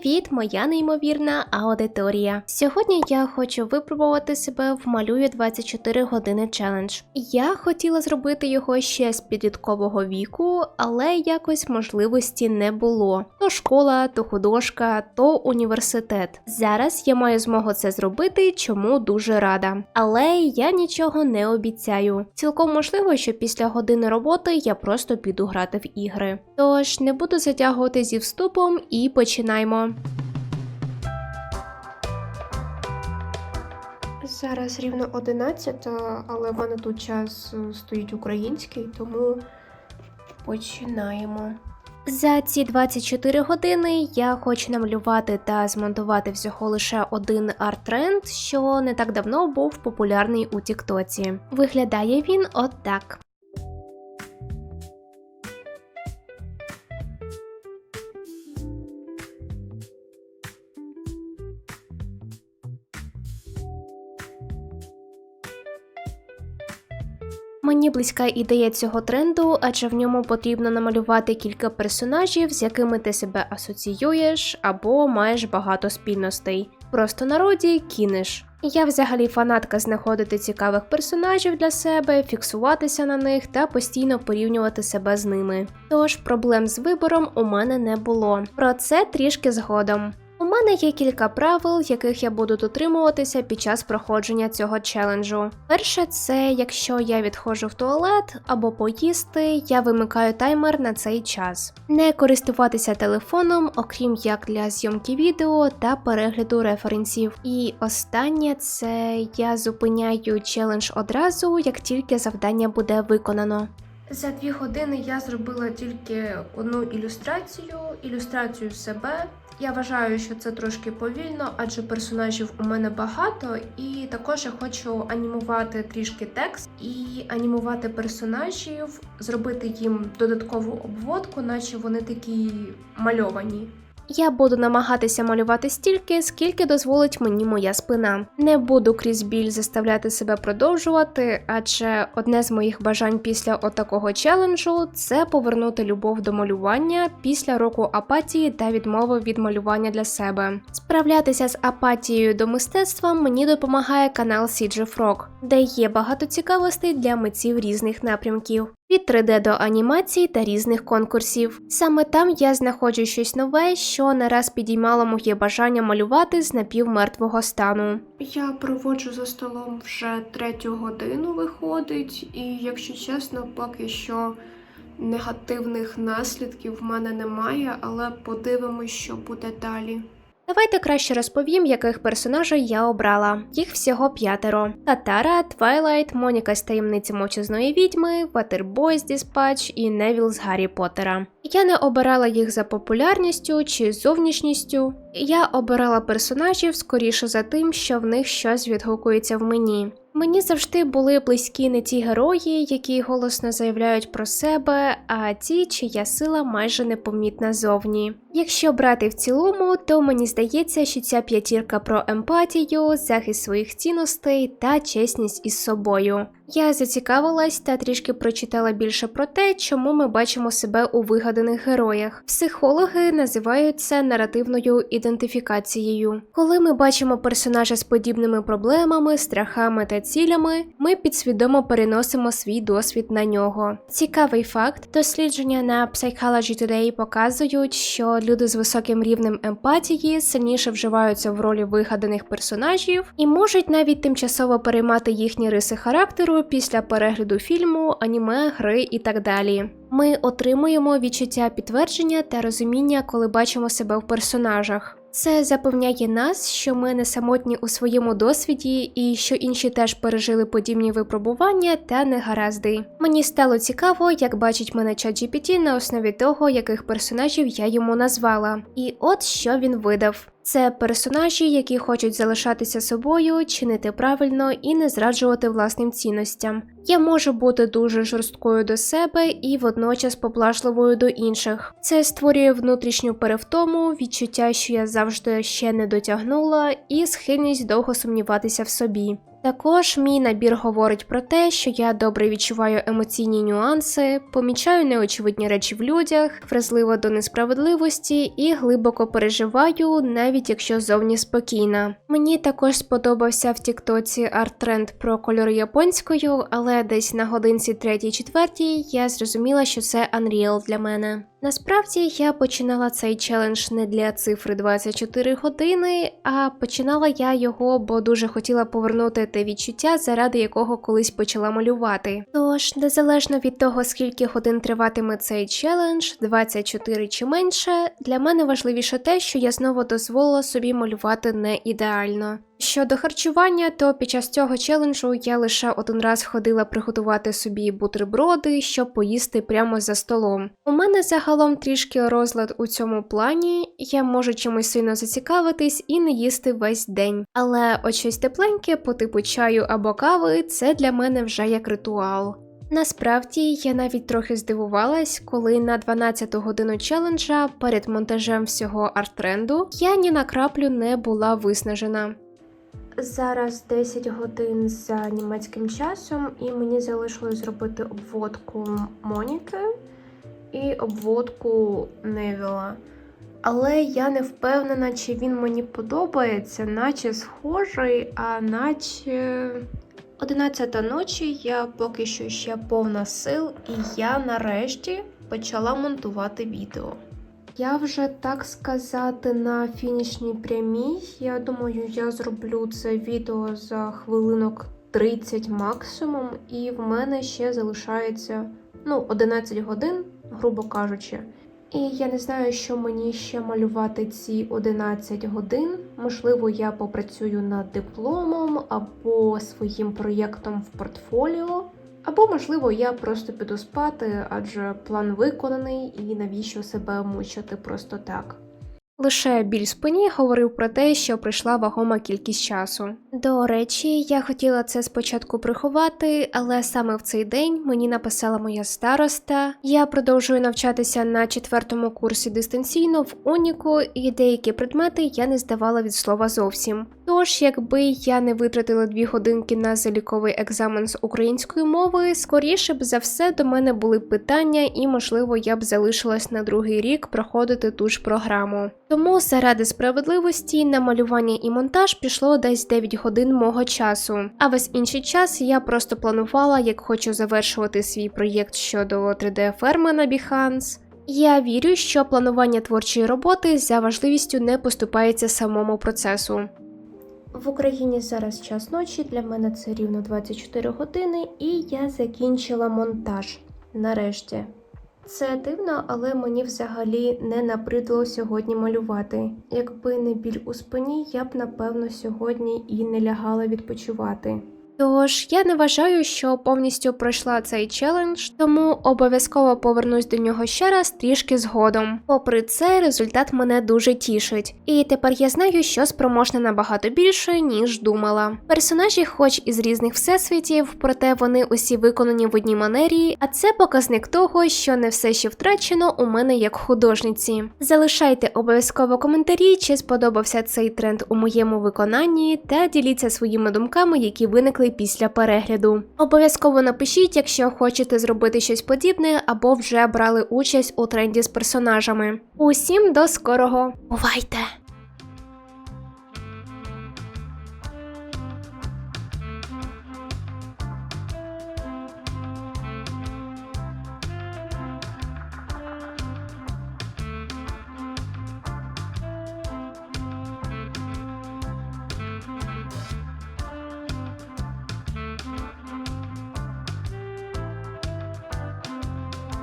Привіт, моя неймовірна аудиторія. Сьогодні я хочу випробувати себе в малюю 24 години челендж. Я хотіла зробити його ще з підліткового віку, але якось можливості не було. То школа, то художка, то університет. Зараз я маю змогу це зробити, чому дуже рада. Але я нічого не обіцяю. Цілком можливо, що після години роботи я просто піду грати в ігри. Тож не буду затягувати зі вступом і починаємо. Зараз рівно 11, але в мене тут час е, стоїть український, тому починаємо. За ці 24 години я хочу намалювати та змонтувати всього лише один арт-тренд, що не так давно був популярний у Тіктоці. Виглядає він от Мені близька ідея цього тренду, адже в ньому потрібно намалювати кілька персонажів, з якими ти себе асоціюєш або маєш багато спільностей. Просто народі кинеш. Я взагалі фанатка знаходити цікавих персонажів для себе, фіксуватися на них та постійно порівнювати себе з ними. Тож проблем з вибором у мене не було. Про це трішки згодом. Мене є кілька правил, яких я буду дотримуватися під час проходження цього челенджу. Перше, це якщо я відходжу в туалет або поїсти, я вимикаю таймер на цей час. Не користуватися телефоном, окрім як для зйомки відео та перегляду референсів. І останнє це я зупиняю челендж одразу, як тільки завдання буде виконано. За дві години я зробила тільки одну ілюстрацію, ілюстрацію себе. Я вважаю, що це трошки повільно, адже персонажів у мене багато, і також я хочу анімувати трішки текст і анімувати персонажів, зробити їм додаткову обводку, наче вони такі мальовані. Я буду намагатися малювати стільки, скільки дозволить мені моя спина. Не буду крізь біль заставляти себе продовжувати, адже одне з моїх бажань після отакого челенджу це повернути любов до малювання після року апатії та відмови від малювання для себе. Справлятися з апатією до мистецтва мені допомагає канал CG Frog, де є багато цікавостей для митців різних напрямків. Від 3D до анімацій та різних конкурсів. Саме там я знаходжу щось нове, що не раз підіймало моє бажання малювати з напівмертвого стану. Я проводжу за столом вже третю годину виходить, і якщо чесно, поки що негативних наслідків в мене немає, але подивимось, що буде далі. Давайте краще розповім, яких персонажей я обрала. Їх всього п'ятеро: Катара, Твайлайт, Моніка з таємниці мовчазної відьми, Ватербой з Діспач і Невіл з Гаррі Поттера. Я не обирала їх за популярністю чи зовнішністю. Я обирала персонажів скоріше за тим, що в них щось відгукується в мені. Мені завжди були близькі не ті герої, які голосно заявляють про себе, а ті, чия сила майже непомітна зовні. Якщо брати в цілому, то мені здається, що ця п'ятірка про емпатію, захист своїх цінностей та чесність із собою. Я зацікавилась та трішки прочитала більше про те, чому ми бачимо себе у вигаданих героях. Психологи називають це наративною ідентифікацією. Коли ми бачимо персонажа з подібними проблемами, страхами та цілями, ми підсвідомо переносимо свій досвід на нього. Цікавий факт: дослідження на Psychology Today показують, що люди з високим рівнем емпатії сильніше вживаються в ролі вигаданих персонажів і можуть навіть тимчасово переймати їхні риси характеру після перегляду фільму, аніме, гри і так далі. Ми отримуємо відчуття підтвердження та розуміння, коли бачимо себе в персонажах. Це запевняє нас, що ми не самотні у своєму досвіді і що інші теж пережили подібні випробування та негаразди. Мені стало цікаво, як бачить мене ChatGPT на основі того, яких персонажів я йому назвала. І от що він видав. Це персонажі, які хочуть залишатися собою, чинити правильно і не зраджувати власним цінностям. Я можу бути дуже жорсткою до себе і водночас поблажливою до інших. Це створює внутрішню перевтому, відчуття, що я завжди ще не дотягнула, і схильність довго сумніватися в собі. Також мій набір говорить про те, що я добре відчуваю емоційні нюанси, помічаю неочевидні речі в людях, вразлива до несправедливості і глибоко переживаю, навіть якщо зовні спокійна. Мені також сподобався в Тіктоці арт-тренд про кольори японською, але десь на годинці 3-4 я зрозуміла, що це Unreal для мене. Насправді я починала цей челендж не для цифри 24 години, а починала я його, бо дуже хотіла повернути те відчуття, заради якого колись почала малювати. Тож, незалежно від того, скільки годин триватиме цей челендж, 24 чи менше, для мене важливіше те, що я знову дозволила собі малювати не ідеально. Щодо харчування, то під час цього челенджу я лише один раз ходила приготувати собі бутерброди, щоб поїсти прямо за столом. У мене загалом трішки розлад у цьому плані, я можу чимось сильно зацікавитись і не їсти весь день. Але от щось тепленьке по типу чаю або кави це для мене вже як ритуал. Насправді я навіть трохи здивувалась, коли на 12-ту годину челенджа перед монтажем всього арт-тренду я ні на краплю не була виснажена. Зараз 10 годин за німецьким часом, і мені залишилось зробити обводку Моніки і обводку Невіла. Але я не впевнена, чи він мені подобається, наче схожий, а наче. 11 ночі я поки що ще повна сил, і я нарешті почала монтувати відео. Я вже так сказати на фінішній прямій. Я думаю, я зроблю це відео за хвилинок 30 максимум, і в мене ще залишається ну, 11 годин, грубо кажучи. І я не знаю, що мені ще малювати ці 11 годин. Можливо, я попрацюю над дипломом або своїм проєктом в портфоліо. Або, можливо, я просто піду спати, адже план виконаний і навіщо себе мучити просто так. Лише біль спині говорив про те, що прийшла вагома кількість часу. До речі, я хотіла це спочатку приховати, але саме в цей день мені написала моя староста. Я продовжую навчатися на четвертому курсі дистанційно в Уніку, і деякі предмети я не здавала від слова зовсім. Тож, якби я не витратила дві годинки на заліковий екзамен з української мови, скоріше б за все до мене були питання, і можливо я б залишилась на другий рік проходити ту ж програму. Тому заради справедливості на малювання і монтаж пішло десь 9 годин мого часу. А весь інший час я просто планувала, як хочу завершувати свій проєкт щодо 3D-ферми на Behance. Я вірю, що планування творчої роботи за важливістю не поступається самому процесу. В Україні зараз час ночі, для мене це рівно 24 години, і я закінчила монтаж. Нарешті. Це дивно, але мені взагалі не набридло сьогодні малювати. Якби не біль у спині, я б напевно сьогодні і не лягала відпочивати. Тож я не вважаю, що повністю пройшла цей челендж, тому обов'язково повернусь до нього ще раз трішки згодом. Попри це, результат мене дуже тішить, і тепер я знаю, що спроможна набагато більше, ніж думала. Персонажі, хоч із різних всесвітів, проте вони усі виконані в одній манері, а це показник того, що не все ще втрачено у мене як художниці. Залишайте обов'язково коментарі, чи сподобався цей тренд у моєму виконанні, та діліться своїми думками, які виникли після перегляду. Обов'язково напишіть, якщо хочете зробити щось подібне або вже брали участь у тренді з персонажами. Усім до скорого! Бувайте!